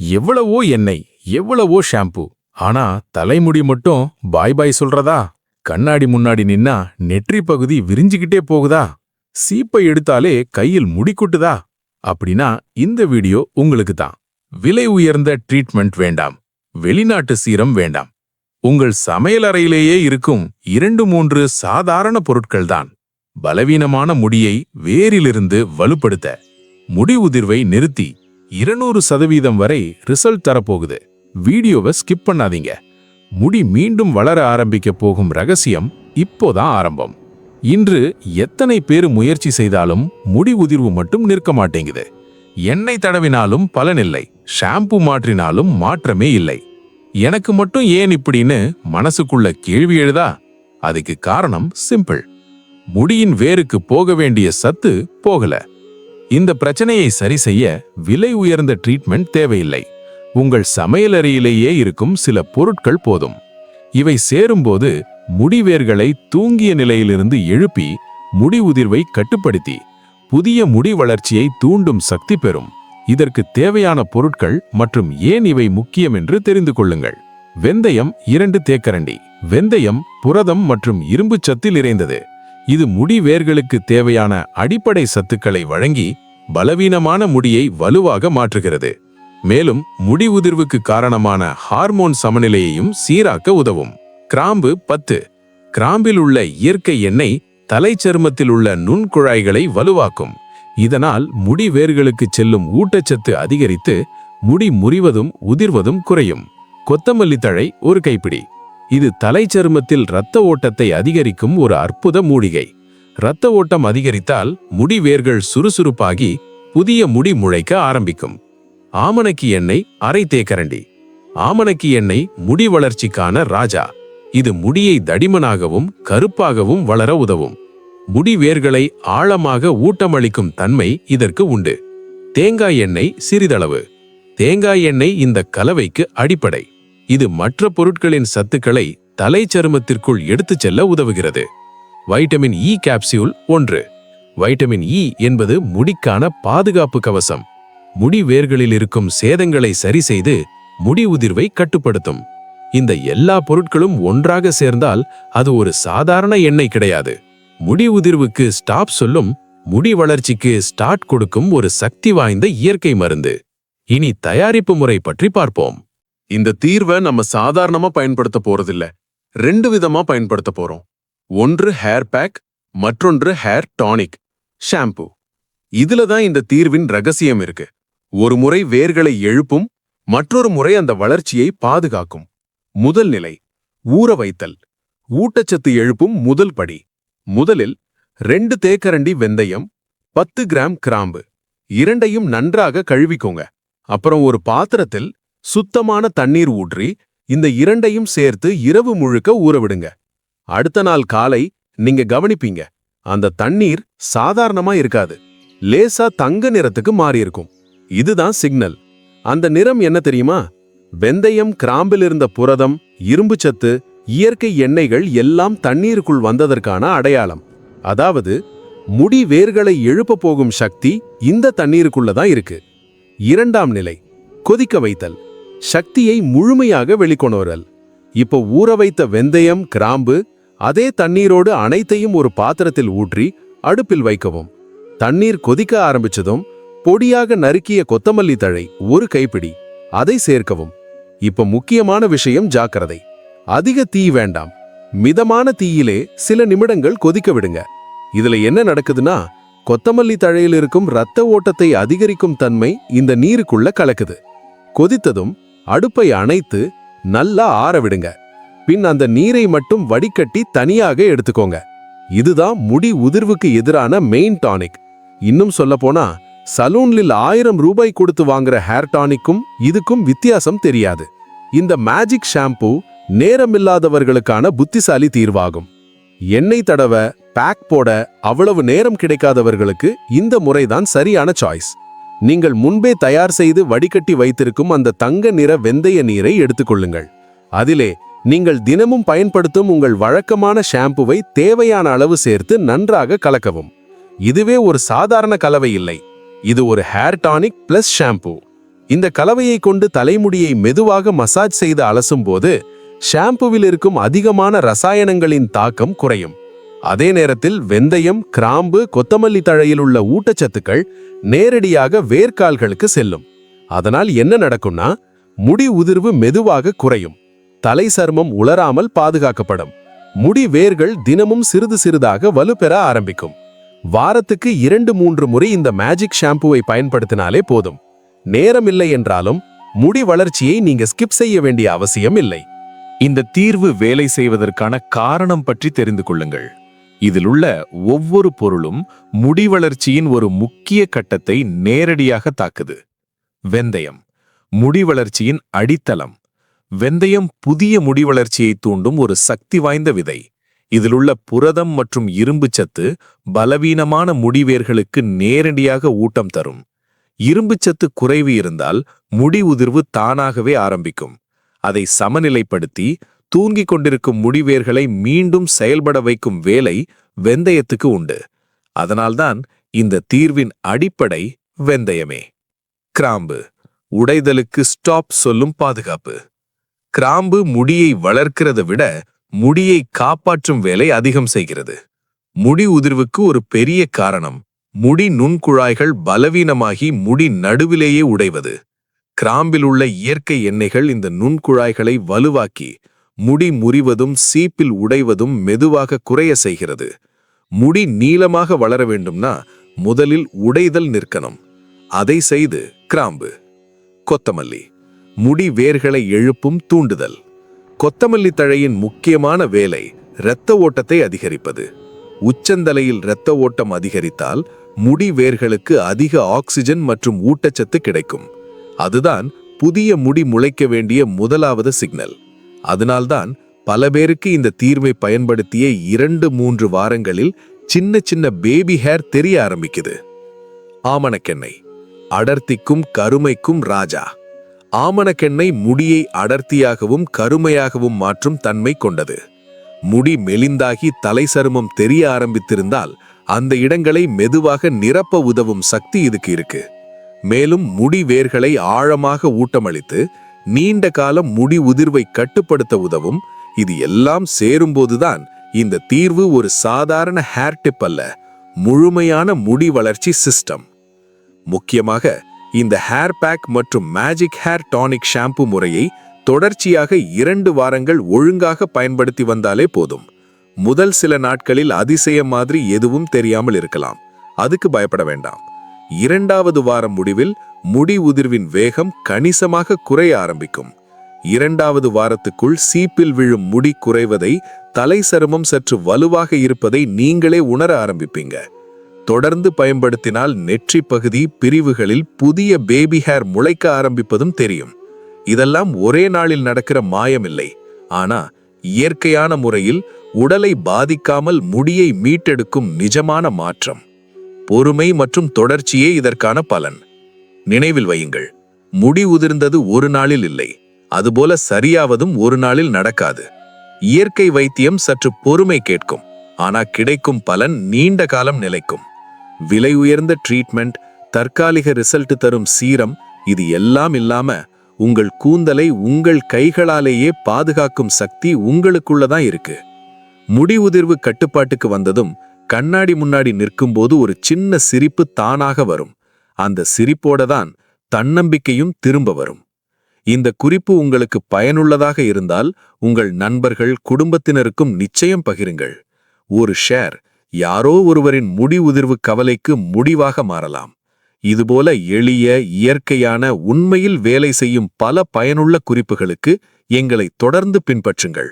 எவ்வளவோ எண்ணெய் எவ்வளவோ ஷாம்பு. ஆனா தலைமுடி மட்டும் பாய் பாய் சொல்றதா? கண்ணாடி முன்னாடி நின்னா நெற்றி பகுதி விரிஞ்சுகிட்டே போகுதா? சீப்பை எடுத்தாலே கையில் முடி அப்படின்னா இந்த வீடியோ உங்களுக்கு தான் விலை உயர்ந்த ட்ரீட்மெண்ட் வேண்டாம். வெளிநாட்டு சீரம் வேண்டாம். உங்கள் சமையலறையிலேயே இருக்கும் இரண்டு மூன்று சாதாரண பொருட்கள்தான். பலவீனமான முடியை வேரிலிருந்து வலுப்படுத்த. முடி உதிர்வை நிறுத்தி. இருநூறு சதவீதம் வரை ரிசல்ட் தரப்போகுது. வீடியோவை ஸ்கிப் பண்ணாதீங்க. முடி மீண்டும் வளர ஆரம்பிக்க போகும் ரகசியம் இப்போதான் ஆரம்பம். இன்று எத்தனை பேர் முயற்சி செய்தாலும் முடி உதிர்வு மட்டும் நிற்க மாட்டேங்குது. எண்ணெய் தடவினாலும் பலனில்லை. ஷாம்பு மாற்றினாலும் மாற்றமே இல்லை. எனக்கு மட்டும் ஏன் இப்படின்னு மனசுக்குள்ள கேள்வி எழுதா? அதுக்கு காரணம் சிம்பிள். முடியின் வேருக்கு போக வேண்டிய சத்து போகல. இந்த பிரச்சனையை சரி செய்ய விலை உயர்ந்த ட்ரீட்மெண்ட் தேவையில்லை. உங்கள் சமையலறையிலேயே இருக்கும் சில பொருட்கள் போதும். இவை சேரும்போது முடிவேர்களை தூங்கிய நிலையிலிருந்து எழுப்பி முடி உதிர்வை கட்டுப்படுத்தி புதிய முடி வளர்ச்சியை தூண்டும் சக்தி பெறும். இதற்கு தேவையான பொருட்கள் மற்றும் ஏன் இவை முக்கியம் என்று தெரிந்து கொள்ளுங்கள். வெந்தயம் இரண்டு தேக்கரண்டி. வெந்தயம் புரதம் மற்றும் இரும்பு சத்தில் இறைந்தது இது முடி வேர்களுக்கு தேவையான அடிப்படை சத்துக்களை வழங்கி பலவீனமான முடியை வலுவாக மாற்றுகிறது. மேலும் முடி உதிர்வுக்கு காரணமான ஹார்மோன் சமநிலையையும் சீராக்க உதவும். கிராம்பு பத்து. கிராம்பில் உள்ள இயற்கை எண்ணெய் தலைச்சருமத்தில் உள்ள நுண்குழாய்களை வலுவாக்கும். இதனால் முடி வேர்களுக்கு செல்லும் ஊட்டச்சத்து அதிகரித்து முடி முறிவதும் உதிர்வதும் குறையும். கொத்தமல்லி தழை ஒரு கைப்பிடி. இது தலைச்சருமத்தில் இரத்த ஓட்டத்தை அதிகரிக்கும் ஒரு அற்புத மூலிகை. இரத்த ஓட்டம் அதிகரித்தால் முடி வேர்கள் சுறுசுறுப்பாகி புதிய முடி முளைக்க ஆரம்பிக்கும். ஆமணக்கி எண்ணெய் அரை தேக்கரண்டி. ஆமணக்கி எண்ணெய் முடி வளர்ச்சிக்கான ராஜா. இது முடியை தடிமனாகவும் கருப்பாகவும் வளர உதவும். முடி வேர்களை ஆழமாக ஊட்டமளிக்கும் தன்மை இதற்கு உண்டு. தேங்காய் எண்ணெய் சிறிதளவு. தேங்காய் எண்ணெய் இந்த கலவைக்கு அடிப்படை. இது மற்ற பொருட்களின் சத்துக்களை தலைச்சருமத்திற்குள் எடுத்துச் செல்ல உதவுகிறது. வைட்டமின் e இ கேப்சியூல் ஒன்று. வைட்டமின் இ என்பது முடிக்கான பாதுகாப்பு கவசம். முடி வேர்களில் இருக்கும் சேதங்களை சரி செய்து முடி உதிர்வை கட்டுப்படுத்தும். இந்த எல்லா பொருட்களும் ஒன்றாக சேர்ந்தால் அது ஒரு சாதாரண எண்ணெய் கிடையாது. முடி உதிர்வுக்கு ஸ்டாப் சொல்லும் முடி வளர்ச்சிக்கு ஸ்டார்ட் கொடுக்கும் ஒரு சக்தி வாய்ந்த இயற்கை மருந்து. இனி தயாரிப்பு முறை பற்றி பார்ப்போம். இந்த தீர்வை நம்ம சாதாரணமா பயன்படுத்த போறதில்ல. ரெண்டு விதமா பயன்படுத்த போறோம். ஒன்று ஹேர் பேக் மற்றொன்று ஹேர் டானிக் ஷாம்பு இதுல தான் இந்த தீர்வின் ரகசியம் இருக்கு. ஒரு முறை வேர்களை எழுப்பும் மற்றொரு முறை அந்த வளர்ச்சியை பாதுகாக்கும். முதல் நிலை ஊற வைத்தல். ஊட்டச்சத்து எழுப்பும் முதல் படி. முதலில் ரெண்டு தேக்கரண்டி வெந்தயம் பத்து கிராம் கிராம்பு. இரண்டையும் நன்றாக கழுவிக்கோங்க. அப்புறம் ஒரு பாத்திரத்தில் சுத்தமான தண்ணீர் ஊற்றி இந்த இரண்டையும் சேர்த்து இரவு முழுக்க ஊறவிடுங்க அடுத்த நாள் காலை நீங்க கவனிப்பீங்க. அந்த தண்ணீர் சாதாரணமா இருக்காது. லேசா தங்க நிறத்துக்கு மாறி இருக்கும் இதுதான் சிக்னல். அந்த நிறம் என்ன தெரியுமா? வெந்தயம் கிராம்பில் இருந்த புரதம் இரும்புச்சத்து இயற்கை எண்ணெய்கள் எல்லாம் தண்ணீருக்குள் வந்ததற்கான அடையாளம். அதாவது முடி வேர்களை எழுப்ப போகும் சக்தி இந்த தண்ணீருக்குள்ள தான் இருக்கு. இரண்டாம் நிலை கொதிக்க வைத்தல். சக்தியை முழுமையாக வெளிக்கொணரல் இப்போ ஊற வைத்த வெந்தயம் கிராம்பு அதே தண்ணீரோடு அனைத்தையும் ஒரு பாத்திரத்தில் ஊற்றி அடுப்பில் வைக்கவும். தண்ணீர் கொதிக்க ஆரம்பிச்சதும் பொடியாக நறுக்கிய கொத்தமல்லி தழை ஒரு கைப்பிடி. அதை சேர்க்கவும். இப்ப முக்கியமான விஷயம் ஜாக்கிரதை. அதிக தீ வேண்டாம். மிதமான தீயிலே சில நிமிடங்கள் கொதிக்க விடுங்க. இதுல என்ன நடக்குதுன்னா கொத்தமல்லி தழையில் இருக்கும் இரத்த ஓட்டத்தை அதிகரிக்கும் தன்மை இந்த நீருக்குள்ள கலக்குது. கொதித்ததும் அடுப்பை அணைத்து நல்லா ஆற விடுங்க. பின் அந்த நீரை மட்டும் வடிகட்டி தனியாக எடுத்துக்கோங்க. இதுதான் முடி உதிர்வுக்கு எதிரான மெயின் டானிக் இன்னும் சொல்ல போனா சலூன்லில் ஆயிரம் ரூபாய் கொடுத்து வாங்குற ஹேர் டானிக்கும் இதுக்கும் வித்தியாசம் தெரியாது. இந்த மேஜிக் ஷாம்பூ நேரமில்லாதவர்களுக்கான புத்திசாலி தீர்வாகும். எண்ணெய் தடவ பேக் போட அவ்வளவு நேரம் கிடைக்காதவர்களுக்கு இந்த முறைதான் சரியான சாய்ஸ் நீங்கள் முன்பே தயார் செய்து வடிகட்டி வைத்திருக்கும் அந்த தங்க நிற வெந்தய நீரை எடுத்துக்கொள்ளுங்கள். அதிலே நீங்கள் தினமும் பயன்படுத்தும் உங்கள் வழக்கமான ஷாம்புவை தேவையான அளவு சேர்த்து நன்றாக கலக்கவும். இதுவே ஒரு சாதாரண கலவை இல்லை. இது ஒரு ஹேர் டானிக் பிளஸ் ஷாம்பு. இந்த கலவையை கொண்டு தலைமுடியை மெதுவாக மசாஜ் செய்து அலசும் போது ஷாம்புவில் இருக்கும் அதிகமான ரசாயனங்களின் தாக்கம் குறையும். அதே நேரத்தில் வெந்தயம் கிராம்பு கொத்தமல்லி தழையில் உள்ள ஊட்டச்சத்துக்கள் நேரடியாக வேர்க்கால்களுக்கு செல்லும். அதனால் என்ன நடக்கும்னா முடி உதிர்வு மெதுவாக குறையும். தலை சருமம் உலராமல் பாதுகாக்கப்படும். முடி வேர்கள் தினமும் சிறிது சிறிதாக வலுப்பெற ஆரம்பிக்கும். வாரத்துக்கு இரண்டு மூன்று முறை இந்த மேஜிக் ஷாம்புவை பயன்படுத்தினாலே போதும். நேரம் இல்லை என்றாலும் முடி வளர்ச்சியை நீங்க ஸ்கிப் செய்ய வேண்டிய அவசியம் இல்லை. இந்த தீர்வு வேலை செய்வதற்கான காரணம் பற்றி தெரிந்து கொள்ளுங்கள். இதில் உள்ள ஒவ்வொரு பொருளும் முடி வளர்ச்சியின் ஒரு முக்கிய கட்டத்தை நேரடியாக தாக்குது. வெந்தயம். முடி வளர்ச்சியின் அடித்தளம். வெந்தயம் புதிய முடி வளர்ச்சியை தூண்டும் ஒரு சக்தி வாய்ந்த விதை. இதிலுள்ள புரதம் மற்றும் இரும்புச் சத்து பலவீனமான முடிவேர்களுக்கு நேரடியாக ஊட்டம் தரும். இரும்புச்சத்து குறைவு இருந்தால் முடி உதிர்வு தானாகவே ஆரம்பிக்கும். அதை சமநிலைப்படுத்தி தூங்கிக் கொண்டிருக்கும் முடிவேர்களை மீண்டும் செயல்பட வைக்கும் வேலை வெந்தயத்துக்கு உண்டு. அதனால்தான் இந்த தீர்வின் அடிப்படை வெந்தயமே. கிராம்பு. உடைதலுக்கு ஸ்டாப் சொல்லும் பாதுகாப்பு. கிராம்பு முடியை வளர்க்கிறதை விட முடியை காப்பாற்றும் வேலை அதிகம் செய்கிறது. முடி உதிர்வுக்கு ஒரு பெரிய காரணம். முடி நுண்குழாய்கள் பலவீனமாகி முடி நடுவிலேயே உடைவது. கிராம்பில் உள்ள இயற்கை எண்ணெய்கள் இந்த நுண்குழாய்களை வலுவாக்கி முடி முறிவதும் சீப்பில் உடைவதும் மெதுவாக குறைய செய்கிறது. முடி நீளமாக வளர வேண்டும்னா முதலில் உடைதல் நிற்கணும். அதை செய்து கிராம்பு. கொத்தமல்லி. முடி வேர்களை எழுப்பும் தூண்டுதல். கொத்தமல்லி தழையின் முக்கியமான வேலை இரத்த ஓட்டத்தை அதிகரிப்பது. உச்சந்தலையில் இரத்த ஓட்டம் அதிகரித்தால் முடி வேர்களுக்கு அதிக ஆக்சிஜன் மற்றும் ஊட்டச்சத்து கிடைக்கும். அதுதான் புதிய முடி முளைக்க வேண்டிய முதலாவது சிக்னல். அதனால்தான் பல பேருக்கு இந்த தீர்வை பயன்படுத்திய இரண்டு மூன்று வாரங்களில் சின்ன சின்ன பேபி ஹேர் தெரிய ஆரம்பிக்குது. ஆமணக்கெண்ணெய். அடர்த்திக்கும் கருமைக்கும் ராஜா. ஆமணக்கெண்ணெய் முடியை அடர்த்தியாகவும் கருமையாகவும் மாற்றும் தன்மை கொண்டது. முடி மெலிந்தாகி தலை சருமம் தெரிய ஆரம்பித்திருந்தால் அந்த இடங்களை மெதுவாக நிரப்ப உதவும் சக்தி இதுக்கு இருக்கு. மேலும் முடி வேர்களை ஆழமாக ஊட்டமளித்து நீண்ட காலம் முடி உதிர்வை கட்டுப்படுத்த உதவும். இது எல்லாம் சேரும்போதுதான் இந்த தீர்வு ஒரு சாதாரண ஹேர் டிப் அல்ல முழுமையான முடி வளர்ச்சி சிஸ்டம். முக்கியமாக இந்த ஹேர் பேக் மற்றும் மேஜிக் ஹேர் டானிக் ஷாம்பு முறையை தொடர்ச்சியாக இரண்டு வாரங்கள் ஒழுங்காக பயன்படுத்தி வந்தாலே போதும். முதல் சில நாட்களில் அதிசயம் மாதிரி எதுவும் தெரியாமல் இருக்கலாம். அதுக்கு பயப்பட வேண்டாம். இரண்டாவது வாரம் முடிவில் முடி உதிர்வின் வேகம் கணிசமாக குறைய ஆரம்பிக்கும். இரண்டாவது வாரத்துக்குள் சீப்பில் விழும் முடி குறைவதை தலை சருமம் சற்று வலுவாக இருப்பதை நீங்களே உணர ஆரம்பிப்பீங்க. தொடர்ந்து பயன்படுத்தினால் நெற்றி பகுதி பிரிவுகளில் புதிய பேபி ஹேர் முளைக்க ஆரம்பிப்பதும் தெரியும். இதெல்லாம் ஒரே நாளில் நடக்கிற மாயமில்லை. ஆனா இயற்கையான முறையில் உடலை பாதிக்காமல் முடியை மீட்டெடுக்கும் நிஜமான மாற்றம். பொறுமை மற்றும் தொடர்ச்சியே இதற்கான பலன். நினைவில் வையுங்கள் முடி உதிர்ந்தது ஒரு நாளில் இல்லை அதுபோல சரியாவதும் ஒரு நாளில் நடக்காது. இயற்கை வைத்தியம் சற்று பொறுமை கேட்கும் ஆனா கிடைக்கும் பலன் நீண்ட காலம் நிலைக்கும். விலை உயர்ந்த ட்ரீட்மெண்ட் தற்காலிக ரிசல்ட் தரும் சீரம் இது எல்லாம் இல்லாம உங்கள் கூந்தலை உங்கள் கைகளாலேயே பாதுகாக்கும் சக்தி உங்களுக்குள்ளதான் இருக்கு. முடி உதிர்வு கட்டுப்பாட்டுக்கு வந்ததும் கண்ணாடி முன்னாடி நிற்கும்போது ஒரு சின்ன சிரிப்பு தானாக வரும். அந்த சிரிப்போட தான் தன்னம்பிக்கையும் திரும்ப வரும். இந்த குறிப்பு உங்களுக்கு பயனுள்ளதாக இருந்தால் உங்கள் நண்பர்கள் குடும்பத்தினருக்கும் நிச்சயம் பகிருங்கள். ஒரு ஷேர் யாரோ ஒருவரின் முடி உதிர்வு கவலைக்கு முடிவாக மாறலாம். இதுபோல எளிய இயற்கையான உண்மையில் வேலை செய்யும் பல பயனுள்ள குறிப்புகளுக்கு எங்களை தொடர்ந்து பின்பற்றுங்கள்.